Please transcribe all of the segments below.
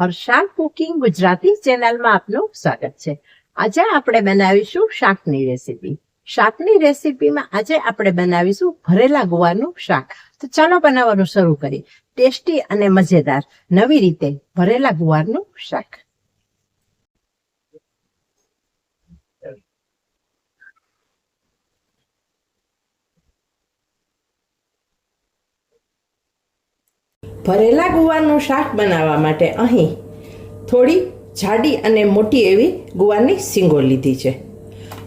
હર્ષાલ cooking Gujarati ચેનલમાં આપનું સ્વાગત છે. આજે આપણે બનાવીશું શાકની રેસીપી. શાકની રેસીપીમાં આજે આપણે બનાવીશું ભરેલા ગુવારનું શાક. તો ચાલો બનાવવાનું શરૂ કરીએ. ટેસ્ટી અને મજેદાર નવી રીતે ભરેલા ગુવારનું શાક. ભરેલા ગુવારનું શાક બનાવવા માટે અહીં થોડી જાડી અને મોટી એવી ગુવારની સિંગો લીધી છે.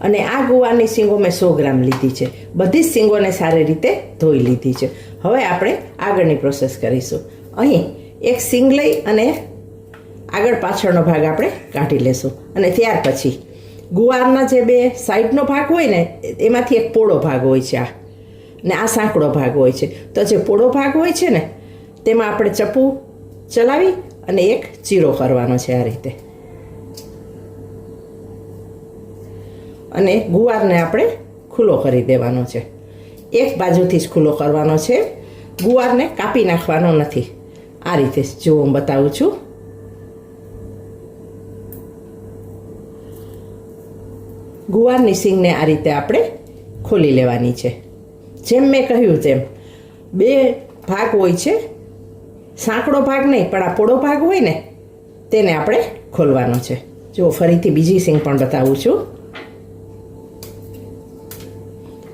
અને આ ગુવારની સિંગો મેં સો ગ્રામ લીધી છે. બધી જ શીંગોને સારી રીતે ધોઈ લીધી છે. હવે આપણે આગળની પ્રોસેસ કરીશું. અહીં એક સિંગ લઈ અને આગળ પાછળનો ભાગ આપણે કાઢી લેશું. અને ત્યાર પછી ગુવારના જે બે સાઈડનો ભાગ હોય ને, એમાંથી એક પોળો ભાગ હોય છે આ. ને આ સાંકડો ભાગ હોય છે. તો જે પોળો ભાગ હોય છે ને તેમાં આપણે ચપ્પુ ચલાવી અને એક ચીરો કરવાનો છે આ રીતે. અને ગુવારને આપણે ખુલ્લો કરી દેવાનો છે. એક બાજુથી જ ખુલ્લો કરવાનો છે. ગુવારને કાપી નાખવાનો નથી. આ રીતે જો હું બતાવું છું. ગુવારની સિંગને આ રીતે આપણે ખોલી લેવાની છે. જેમ મેં કહ્યું તેમ, બે ભાગ હોય છે સાંકડો ભાગ નહીં, પણ આ પોળો ભાગ હોય ને, તેને આપણે ખોલવાનો છે. જો ફરીથી બીજી સિંગ પણ બતાવું છું.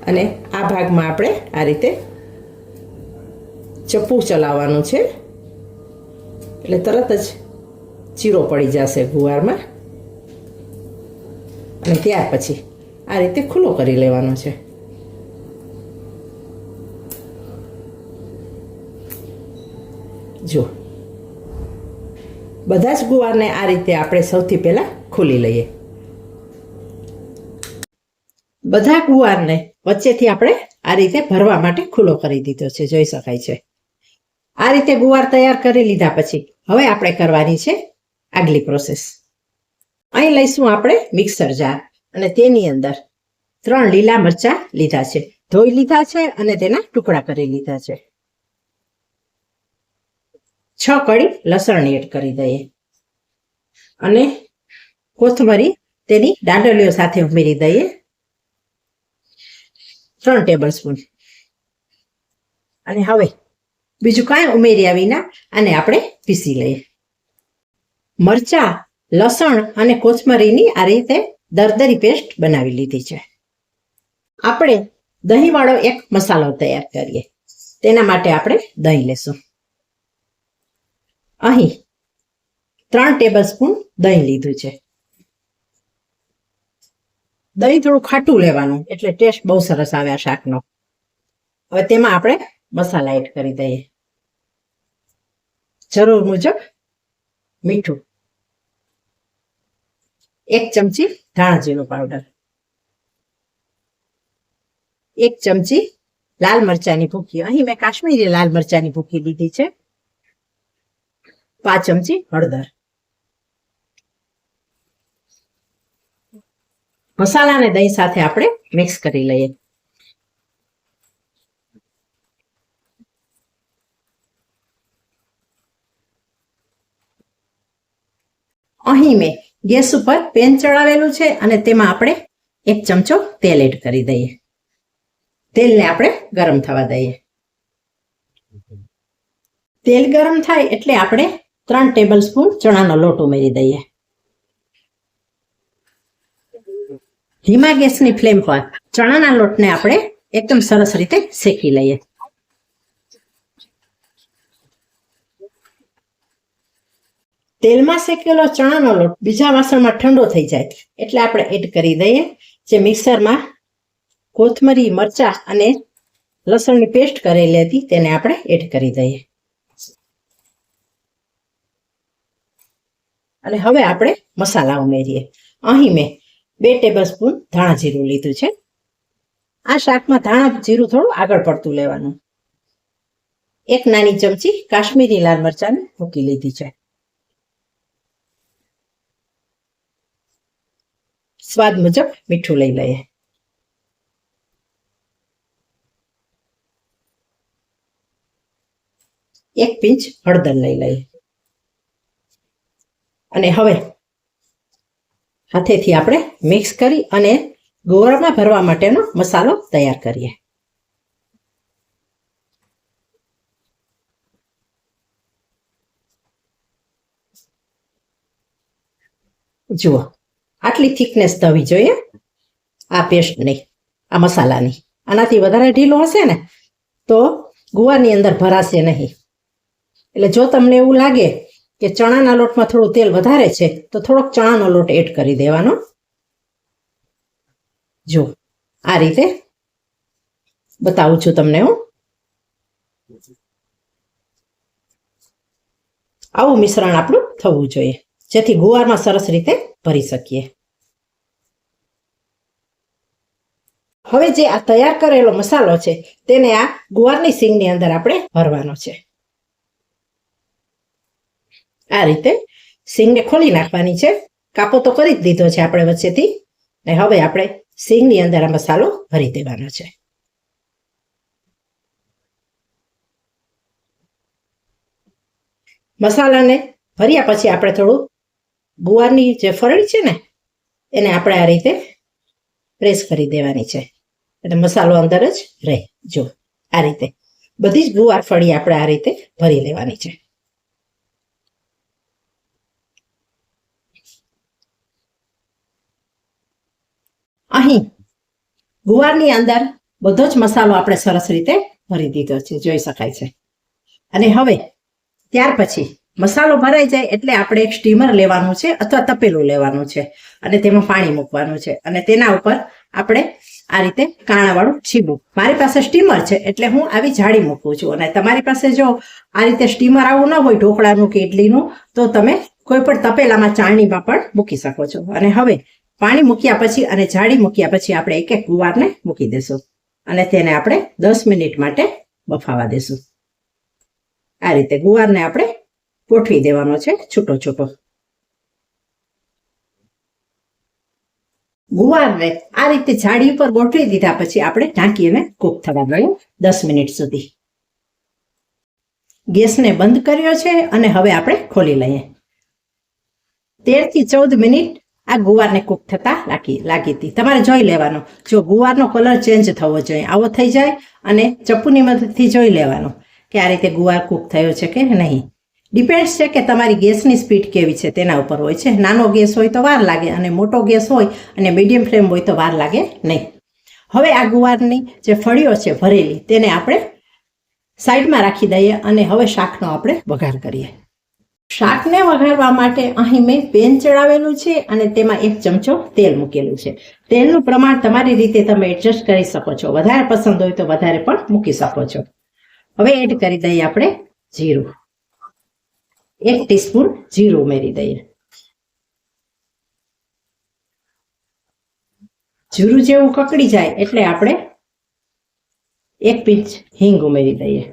અને આ ભાગમાં આપણે આ રીતે ચપ્પુ ચલાવવાનું છે. એટલે તરત જ ચીરો પડી જશે ગુવારમાં. અને ત્યાર પછી આ રીતે ખુલ્લો કરી લેવાનો છે. જો બધા જ ગુવારને આ રીતે આપણે સૌથી પહેલા ખોલી લઈએ. બધા ગુવારને વચ્ચેથી આપણે આ રીતે ભરવા માટે ખુલ્લો કરી દીધો છે, જોઈ શકાય છે. આ રીતે ગુવાર તૈયાર કરી લીધા પછી હવે આપણે કરવાની છે આગલી પ્રોસેસ. અહીં લઈશું આપણે મિક્સર જાર અને તેની અંદર ત્રણ લીલા મરચા લીધા છે. ધોઈ લીધા છે અને તેના ટુકડા કરી લીધા છે. છ કળી લસણ એડ કરી દઈએ. અને કોથમરી તેની દાંડલીઓ સાથે ઉમેરી દઈએ. ત્રણ ટેબલ સ્પૂન. અને હવે બીજું કાંઈ ઉમેર્યા વિના આને આપણે પીસી લઈએ. મરચા, લસણ અને કોથમરીની આ રીતે દરદરી પેસ્ટ બનાવી લીધી છે. આપણે દહીંવાળો એક મસાલો તૈયાર કરીએ. તેના માટે આપણે દહીં લેશું. અહીં ત્રણ ટેબલ સ્પૂન દહીં લીધું છે. દહીં થોડું ખાટું લેવાનું, એટલે ટેસ્ટ બહુ સરસ આવે આ શાકનો. હવે તેમાં આપણે મસાલા એડ કરી દઈએ. જરૂર મુજબ મીઠું. એક ચમચી ધાણા પાવડર એક ચમચી લાલ મરચાની ભૂકી. અહીં મેં કાશ્મીરી લાલ મરચાની ભૂકી લીધી છે. પાંચ ચમચી હળદર. મસાલાને દહીં સાથે આપણે મિક્સ કરી લઈએ. અહીં મેં ગેસ ઉપર પેન ચડાવેલું છે અને તેમાં આપણે એક ચમચો તેલ એડ કરી દઈએ. તેલને આપણે ગરમ થવા દઈએ. તેલ ગરમ થાય એટલે આપણે ત્રણ ટેબલ સ્પૂન ચણાનો લોટ ઉમેરી દઈએ. ધીમા ગેસની ફ્લેમ પર ચણાના લોટને આપણે એકદમ સરસ રીતે શેકી લઈએ. તેલમાં શેકેલો ચણાનો લોટ બીજા વાસણમાં ઠંડો થઈ જાય એટલે આપણે એડ કરી દઈએ. જે મિક્સરમાં કોથમરી, મરચા અને લસણની પેસ્ટ કરેલી હતી તેને આપણે એડ કરી દઈએ. અને હવે આપણે મસાલા ઉમેરીએ. અહીં મેં બે ટેબલ સ્પૂન ધાણા લીધું છે. આ શાકમાં ધાણા જીરું થોડું આગળ પડતું લેવાનું. એક નાની ચમચી કાશ્મીરી લાલ મરચાંની મૂકી લીધી છે. સ્વાદ મુજબ મીઠું લઈ લઈએ. એક પિંચ હળદર લઈ લઈએ. અને હવે હાથેથી આપણે મિક્સ કરી અને ગોળમાં ભરવા માટેનો મસાલો તૈયાર કરીએ. જુઓ, આટલી થિકનેસ થવી જોઈએ. આ પેસ્ટની આ મસાલાની આનાથી વધારે ઢીલો હશે ને, તો ગુવાની અંદર ભરાશે નહીં. એટલે જો તમને એવું લાગે કે ચણાના લોટમાં થોડું તેલ વધારે છે, તો થોડોક ચણાનો લોટ એડ કરી દેવાનો. જો, આ રીતે બતાવું છું તમને હું. આવું મિશ્રણ આપણું થવું જોઈએ, જેથી ગુવારમાં સરસ રીતે ભરી શકીએ. હવે જે આ તૈયાર કરેલો મસાલો છે, તેને આ ગુવારની સિંગની અંદર આપણે ભરવાનો છે. આ રીતે સિંગને ખોલી નાખવાની છે. કાપો તો કરી જ દીધો છે આપણે વચ્ચેથી. અને હવે આપણે સિંગની અંદર આ મસાલો ભરી દેવાનો છે. મસાલાને ભર્યા પછી આપણે થોડું ગુવારની જે ફરડી છે ને, એને આપણે આ રીતે પ્રેસ કરી દેવાની છે. એટલે મસાલો અંદર જ રહે. જો આ રીતે બધી જ ગુવાર ફળી આપણે આ રીતે ભરી લેવાની છે અહીં ગુવારની અંદર બધો જ મસાલો આપણે સરસ રીતે ભરી દીધો છે, જોઈ શકાય છે. અને હવે ત્યાર પછી મસાલો ભરાઈ જાય એટલે આપણે એક સ્ટીમર લેવાનું છે અથવા તપેલું લેવાનું છે અને તેમાં પાણી મૂકવાનું છે અને તેના ઉપર આપણે આ રીતે કાણાવાળું છીબું. મારી પાસે સ્ટીમર છે એટલે હું આવી જાળી મૂકું છું અને તમારી પાસે જો આ રીતે સ્ટીમર આવું ન હોય ઢોકળાનું કે ઇડલીનું તો તમે કોઈ પણ તપેલામાં ચાળણીમાં પણ મૂકી શકો છો. અને હવે પાણી મૂક્યા પછી અને જાળી મૂક્યા પછી આપણે એક એક ગુવારને મૂકી દેશું. અને તેને આપણે દસ મિનિટ માટે બફાવા દેશું. આ રીતે ગુવારને આપણે ગોઠવી દેવાનો છે છૂટો છૂટો. ગુવારને આ રીતે જાળી ઉપર ગોઠવી દીધા પછી આપણે ઢાંકીને કૂક થવા દઈએ દસ મિનિટ સુધી. ગેસને બંધ કર્યો છે અને હવે આપણે ખોલી લઈએ. તેરથી ચૌદ મિનિટ આ ગુવારને કૂક થતા લાગી લાગી હતી. તમારે જોઈ લેવાનો. જો ગુવારનો કલર ચેન્જ થવો જોઈએ, આવો થઈ જાય અને ચપ્પુની મદદથી જોઈ લેવાનો કે આ રીતે ગુવાર કૂક થયો છે કે નહીં. ડિપેન્ડ્સ છે કે તમારી ગેસની સ્પીડ કેવી છે, તેના ઉપર હોય છે. નાનો ગેસ હોય તો વાર લાગે અને મોટો ગેસ હોય અને મીડિયમ ફ્લેમ હોય તો વાર લાગે નહીં. હવે આ ગુવારની જે ફળીઓ છે ભરેલી, તેને આપણે સાઈડમાં રાખી દઈએ અને હવે શાકનો આપણે વઘાર કરીએ. શાકને વઘારવા માટે અહીં મેં પેન ચડાવેલું છે અને તેમાં એક ચમચો તેલ મૂકેલું છે. તેલનું પ્રમાણ તમારી રીતે તમે એડજસ્ટ કરી શકો છો. વધારે પસંદ હોય તો વધારે પણ મૂકી શકો છો. હવે એડ કરી દઈએ આપણે જીરું. એક ટીસ્પૂન જીરું ઉમેરી દઈએ. જીરું જેવું કકડી જાય એટલે આપણે એક પીંચ હિંગ ઉમેરી દઈએ.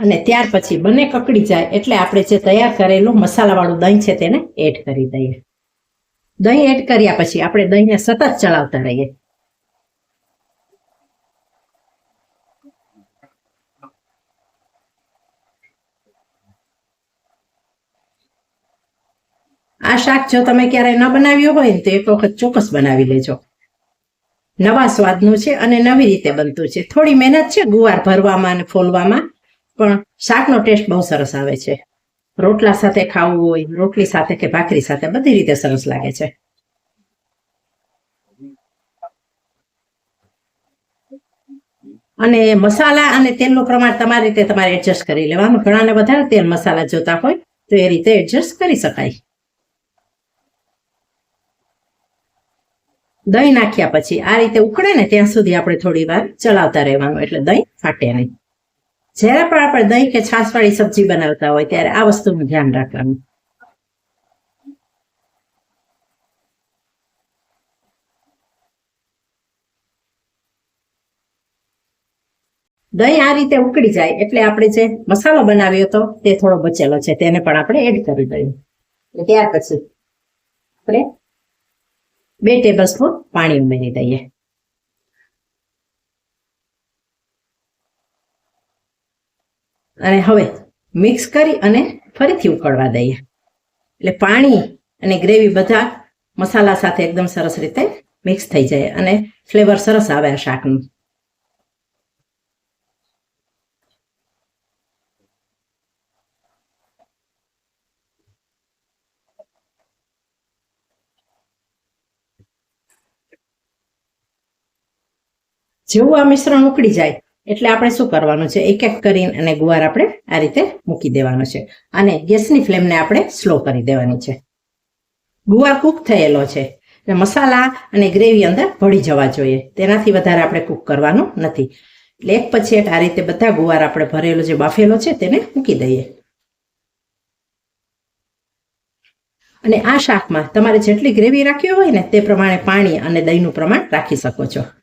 અને ત્યાર પછી બંને કકડી જાય એટલે આપણે જે તૈયાર કરેલું મસાલાવાળું દહીં છે તેને એડ કરી દઈએ. દહીં એડ કર્યા પછી આપણે દહીંને સતત ચલાવતા રહીએ. આ શાક જો તમે ક્યારેય ન બનાવ્યું હોય ને તો એક વખત ચોક્કસ બનાવી લેજો. નવા સ્વાદનું છે અને નવી રીતે બનતું છે. થોડી મહેનત છે ગુવાર ભરવામાં અને ફોલવામાં. પણ શાકનો ટેસ્ટ બહુ સરસ આવે છે. રોટલા સાથે ખાવું હોય, રોટલી સાથે કે ભાખરી સાથે, બધી રીતે સરસ લાગે છે. અને મસાલા અને તેલનું પ્રમાણ તમારી રીતે તમારે એડજસ્ટ કરી લેવાનું. ઘણાને વધારે તેલ મસાલા જોતા હોય, તો એ રીતે એડજસ્ટ કરી શકાય. દહીં નાખ્યા પછી આ રીતે ઉકળે ને ત્યાં સુધી આપણે થોડી વાર ચલાવતા રહેવાનું. એટલે દહીં ફાટે નહીં. જ્યારે પણ આપણે દહીં કે છાશવાળી સબ્જી બનાવતા હોય ત્યારે આ વસ્તુનું ધ્યાન રાખવાનું. દહીં આ રીતે ઉકળી જાય એટલે આપણે જે મસાલો બનાવ્યો હતો તે થોડો બચેલો છે, તેને પણ આપણે એડ કરી દઈએ. એટલે ત્યાર પછી આપણે બે ટેબલ સ્પૂન પાણી ઉમેરી દઈએ. અને હવે મિક્સ કરી અને ફરીથી ઉકળવા દઈએ. એટલે પાણી અને ગ્રેવી બધા મસાલા સાથે એકદમ સરસ રીતે મિક્સ થઈ જાય અને ફ્લેવર સરસ આવે આ શાકનું. જેવું આ મિશ્રણ ઉકળી જાય એટલે આપણે શું કરવાનું છે? એક એક કરીને અને ગુવાર આપણે આ રીતે મૂકી દેવાનો છે. અને ગેસની ફ્લેમને આપણે સ્લો કરી દેવાની છે. ગુવાર કૂક થયેલો છે. એટલે મસાલા અને ગ્રેવી અંદર ભળી જવા જોઈએ. તેનાથી વધારે આપણે કૂક કરવાનું નથી. એટલે એક પછી એક આ રીતે બધા ગુવાર આપણે ભરેલો જે બાફેલો છે તેને મૂકી દઈએ. અને આ શાકમાં તમારે જેટલી ગ્રેવી રાખવી હોય ને તે પ્રમાણે પાણી અને દહીંનું પ્રમાણ રાખી શકો છો.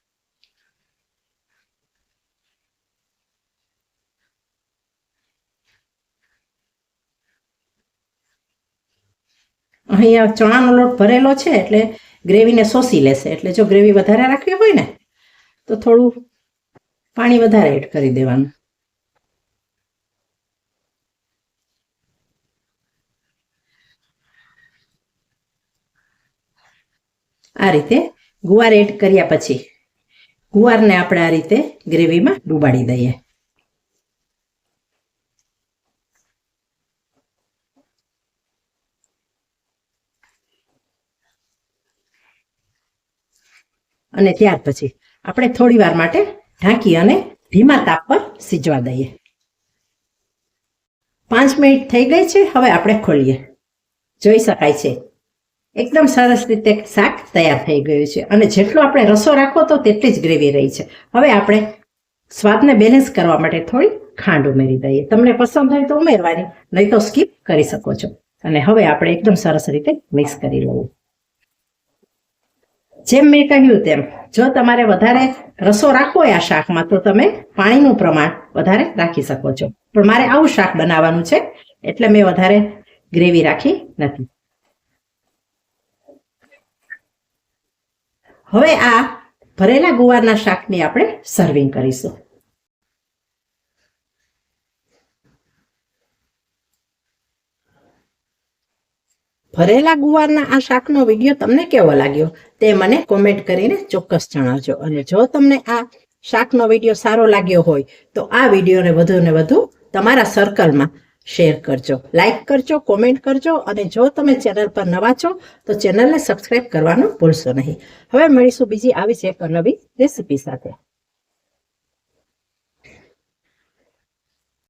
અહીંયા ચણાનો લોટ ભરેલો છે એટલે ગ્રેવીને શોષી લેશે. એટલે જો ગ્રેવી વધારે રાખવી હોય ને, તો થોડું પાણી વધારે એડ કરી દેવાનું. આ રીતે ગુવાર એડ કર્યા પછી ગુવારને આપણે આ રીતે ગ્રેવીમાં ડૂબાડી દઈએ. અને ત્યાર પછી આપણે થોડી વાર માટે ઢાંકી અને ધીમા તાપ પર સીજવા દઈએ. પાંચ મિનિટ થઈ ગઈ છે, હવે આપણે ખોલીએ. જોઈ શકાય છે. એકદમ સરસ રીતે શાક તૈયાર થઈ ગયું છે અને જેટલો આપણે રસો રાખવો તો તેટલી જ ગ્રેવી રહી છે. હવે આપણે સ્વાદને બેલેન્સ કરવા માટે થોડી ખાંડ ઉમેરી દઈએ. તમને પસંદ હોય તો ઉમેરવાની, નહીં તો સ્કીપ કરી શકો છો. અને હવે આપણે એકદમ સરસ રીતે મિક્સ કરી લઈએ. જેમ મેં કહ્યું તેમ, જો તમારે વધારે રસો રાખવો આ શાકમાં, તો તમે પાણીનું પ્રમાણ વધારે રાખી શકો છો. પણ મારે આવું શાક બનાવવાનું છે, એટલે મેં વધારે ગ્રેવી રાખી નથી. હવે આ ભરેલા ગુવારના શાકની આપણે સર્વિંગ કરીશું. ભરેલા ગુવારના આ શાકનો વીડિયો તમને કેવો લાગ્યો તે મને કોમેન્ટ કરીને ચોક્કસ જણાવજો. અને જો તમને આ શાકનો વીડિયો સારો લાગ્યો હોય, તો આ વિડીયોને વધુ ને વધુ તમારા સર્કલમાં શેર કરજો. લાઈક કરજો કોમેન્ટ કરજો, અને જો તમે ચેનલ પર નવા છો, તો ચેનલને સબસ્ક્રાઈબ કરવાનું ભૂલશો નહીં. હવે મળીશું બીજી આવી જ એક નવી રેસીપી સાથે.